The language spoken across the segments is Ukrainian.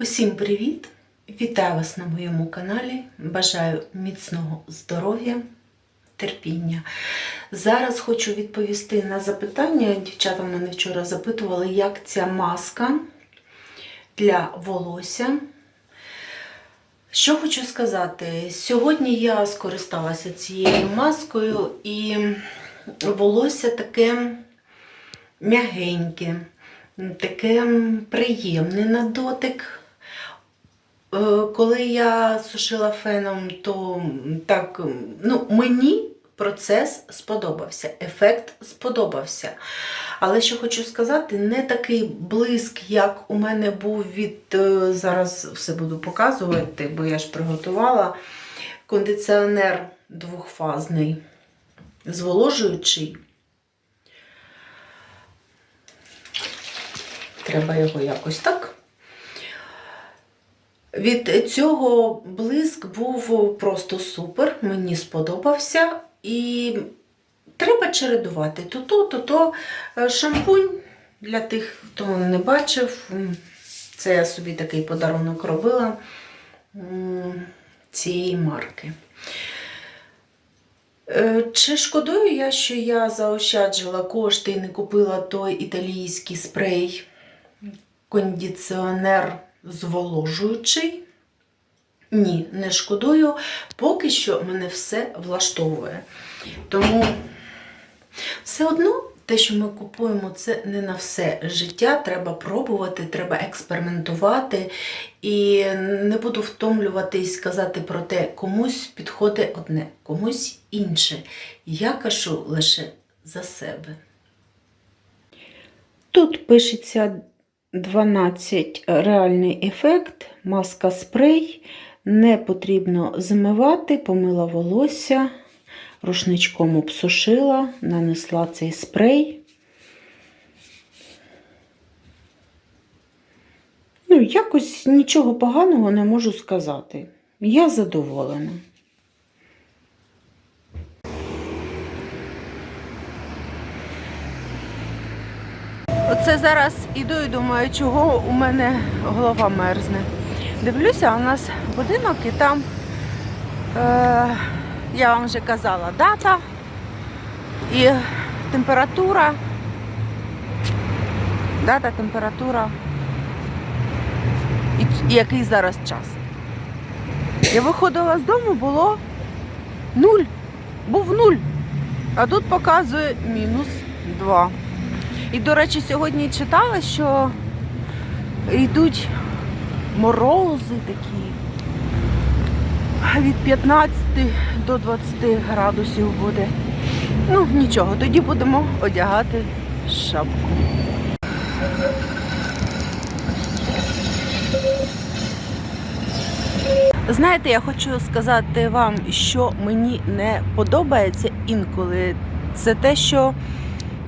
Усім привіт! Вітаю вас на моєму каналі. Бажаю міцного здоров'я, терпіння. Зараз хочу відповісти на запитання. Дівчата мене вчора запитували, як ця маска для волосся. Що хочу сказати, сьогодні я скористалася цією маскою і волосся таке м'ягеньке, таке приємне на дотик. Е, Коли я сушила феном, то так, ну, мені процес сподобався, ефект сподобався. Але що хочу сказати, не такий блиск, як у мене був від. е, Зараз все буду показувати, бо я ж приготувала кондиціонер двохфазний, зволожуючий. Треба його якось так. Від цього блиск був просто супер, мені сподобався. І треба чередувати. То-то, то-то Е, шампунь для тих, хто не бачив. Це я собі такий подарунок робила цієї марки. Е, Чи шкодую я, що я заощаджила кошти і не купила той італійський спрей, кондиціонер зволожуючий? Ні, не шкодую. Поки що мене все влаштовує. Тому все одно те, що ми купуємо, це не на все життя. Треба пробувати, треба експериментувати. І не буду втомлюватись казати про те, комусь підходить одне, комусь інше. Я кажу лише за себе. Тут пишеться 12 реальний ефект, маска спрей. Не потрібно змивати, помила волосся, рушничком обсушила, нанесла цей спрей. Ну, якось нічого поганого не можу сказати. Я задоволена. Оце зараз іду і думаю, чого у мене голова мерзне. Дивлюся, у нас будинок і там, е, я вам вже казала, дата і температура. Дата, температура і, і який зараз час. Я виходила з дому, було нуль. Був нуль. А тут показує мінус два. І, до речі, сьогодні читала, що йдуть морози такі від 15 до 20 градусів буде. Ну, нічого, тоді будемо одягати шапку. Знаєте, я хочу сказати вам, що мені не подобається інколи. Це те, що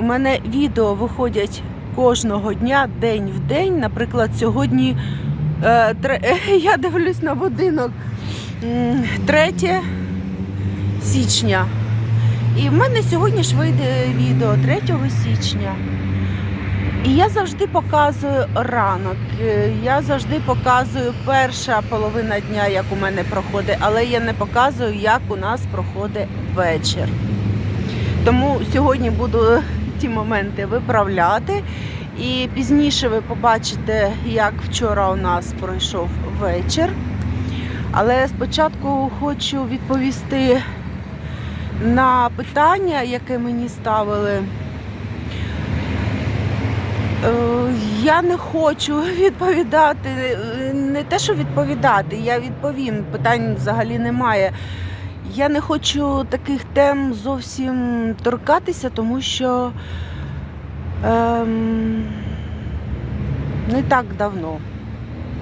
у мене відео виходять кожного дня, день в день. Наприклад, сьогодні е, тре- я дивлюсь на будинок 3 січня. І в мене сьогодні ж вийде відео 3 січня. І я завжди показую ранок. е, Я завжди показую перша половина дня, як у мене проходить, але я не показую, як у нас проходить вечір. Тому сьогодні буду ті моменти виправляти. І пізніше ви побачите, як вчора у нас пройшов вечір. Але спочатку хочу відповісти на питання, яке мені ставили. Е, Я не хочу відповідати, е, не те, що відповідати, я відповім, питань взагалі немає. Я не хочу таких тем зовсім торкатися, тому що ем, не так давно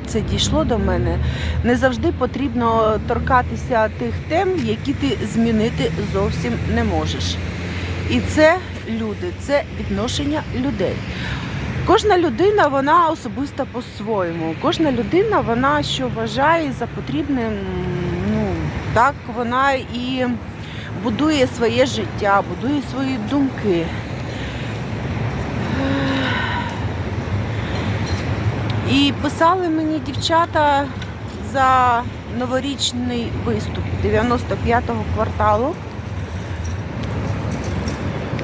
це дійшло до мене. Не завжди потрібно торкатися тих тем, які ти змінити зовсім не можеш. І це люди, це відношення людей. Кожна людина вона особиста по-своєму. Кожна людина, вона що вважає за потрібне, м, ну так вона і будує своє життя, будує свої думки. І писали мені дівчата за новорічний виступ 95-го кварталу.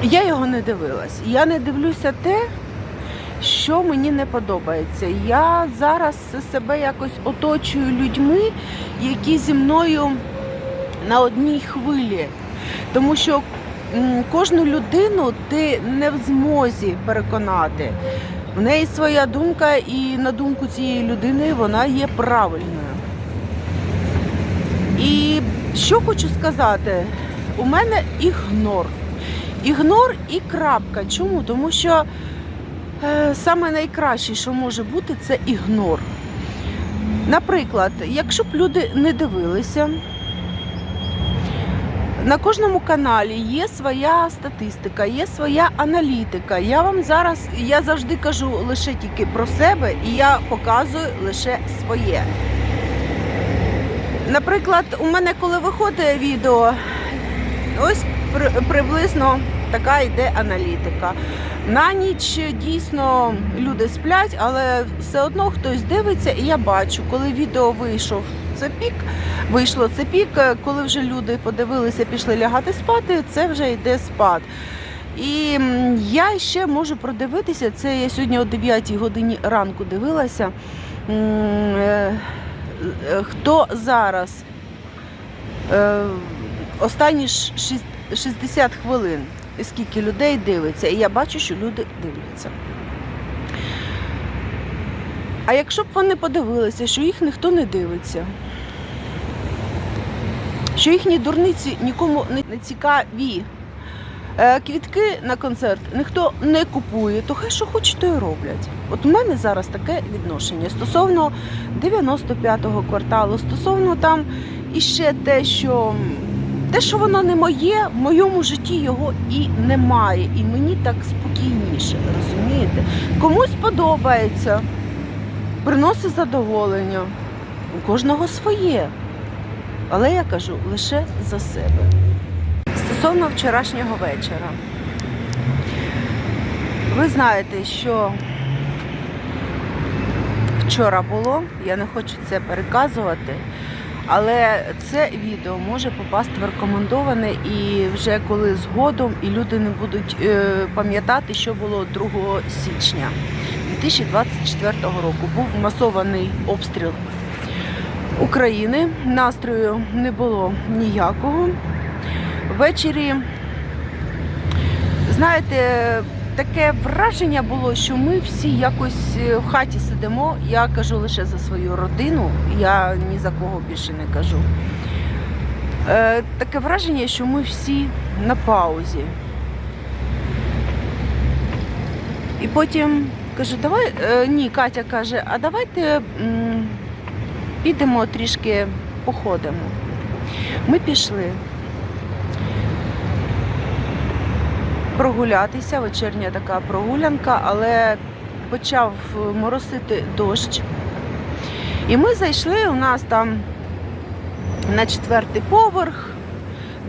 Я його не дивилась. Я не дивлюся те, що мені не подобається. Я зараз себе якось оточую людьми, які зі мною на одній хвилі. Тому що кожну людину ти не в змозі переконати. В неї своя думка, і на думку цієї людини вона є правильною. І що хочу сказати, у мене ігнор. Ігнор і крапка. Чому? Тому що е, саме найкраще, що може бути, це ігнор. Наприклад, якщо б люди не дивилися, на кожному каналі є своя статистика, є своя аналітика. Я вам зараз, я завжди кажу лише тільки про себе, і я показую лише своє. Наприклад, у мене коли виходить відео, ось при- приблизно така йде аналітика. На ніч дійсно люди сплять, але все одно хтось дивиться, і я бачу, коли відео вийшов. Це пік, вийшло це пік, е, коли вже люди подивилися, пішли лягати спати, це вже йде спад. І я ще можу продивитися, це я сьогодні о 9 годині ранку дивилася. е, е, Хто зараз останні ж 60 хвилин, скільки людей дивиться, і я бачу, що люди дивляться. А якщо б вони подивилися, що їх ніхто не дивиться, що їхні дурниці нікому не цікаві, е, квітки на концерт ніхто не купує, то хай що хочуть, то і роблять. От у мене зараз таке відношення стосовно 95-го кварталу, стосовно там іще те, що те, що воно не моє, в моєму житті його і немає. І мені так спокійніше, розумієте? Комусь подобається, приносить задоволення. У кожного своє. Але я кажу лише за себе. Стосовно вчорашнього вечора. Ви знаєте, що вчора було, я не хочу це переказувати, але це відео може попасти в рекомендоване і вже коли згодом і люди не будуть е, пам'ятати, що було 2 січня 2024 року. Був масований обстріл України. Настрою не було ніякого. Ввечері, знаєте, таке враження було, що ми всі якось е, в хаті сидимо. Я кажу лише за свою родину, я ні за кого більше не кажу. Е, таке враження, що ми всі на паузі. І потім кажу, давай, е, ні, Катя каже, а давайте підемо трішки походимо. Ми пішли. прогулятися, вечірня така прогулянка, але почав моросити дощ. І ми зайшли, у нас там на четвертий поверх,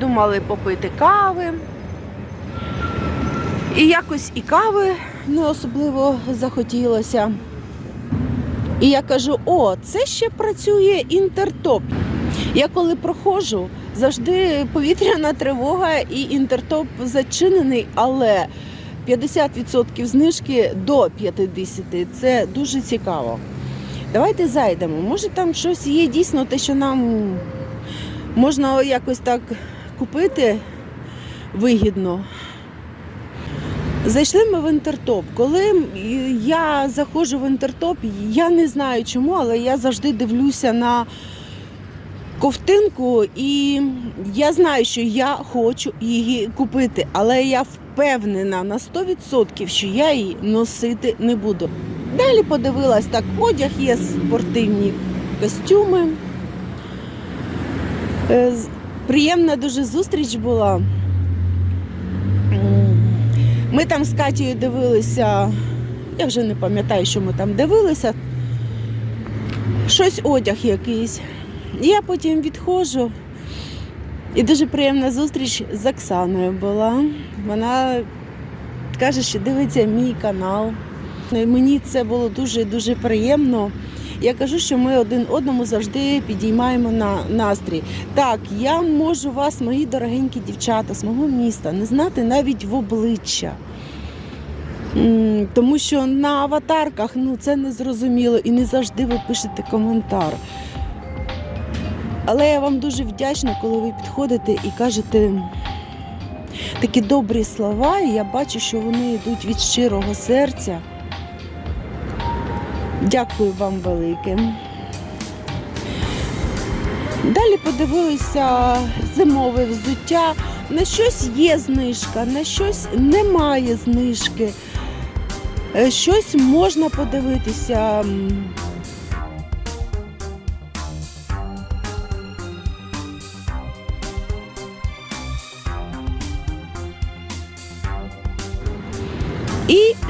думали попити кави. І якось і кави не особливо захотілося. І я кажу: о, це ще працює інтертоп. Я коли проходжу, завжди повітряна тривога і інтертоп зачинений, але 50% знижки до 50%. Це дуже цікаво. Давайте зайдемо. Може там щось є дійсно те, що нам можна якось так купити вигідно. Зайшли ми в інтертоп. Коли я заходжу в інтертоп, я не знаю чому, але я завжди дивлюся на ковтинку, і я знаю, що я хочу її купити, але я впевнена на 100%, що я її носити не буду. Далі подивилась, так, одяг є спортивні костюми. Е, Приємна дуже зустріч була. Ми там з Катією дивилися, я вже не пам'ятаю, що ми там дивилися. Щось одяг якийсь. Я потім відходжу. І дуже приємна зустріч з Оксаною була. Вона каже, що дивиться мій канал. Мені це було дуже дуже приємно. Я кажу, що ми один одному завжди підіймаємо на настрій. Так, я можу вас, мої дорогенькі дівчата з мого міста, не знати навіть в обличчя. Тому що на аватарках ну, це не зрозуміло і не завжди ви пишете коментар. Але я вам дуже вдячна, коли ви підходите і кажете такі добрі слова, і я бачу, що вони йдуть від щирого серця. Дякую вам велике. Далі подивилися зимове взуття. На щось є знижка, на щось немає знижки. Е, Щось можна подивитися.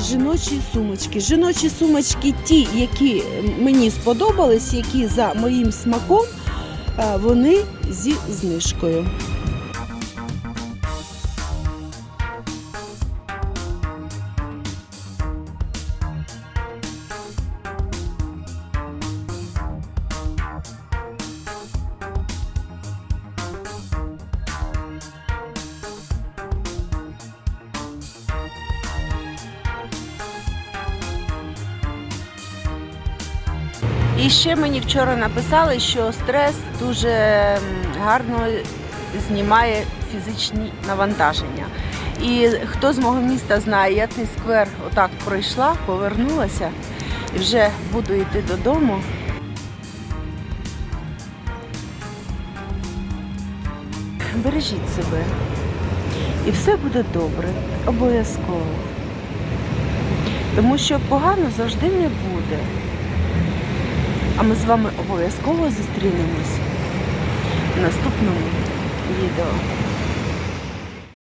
Жіночі сумочки. Жіночі сумочки, ті, які мені сподобались, які за моїм смаком, е, вони зі знижкою. І ще мені вчора написали, що стрес дуже гарно знімає фізичні навантаження. І хто з мого міста знає, я цей сквер отак пройшла, повернулася і вже буду йти додому. Бережіть себе. І все буде добре, обов'язково. Тому що погано завжди не буде. А ми з вами обов'язково зустрінемось в наступному відео.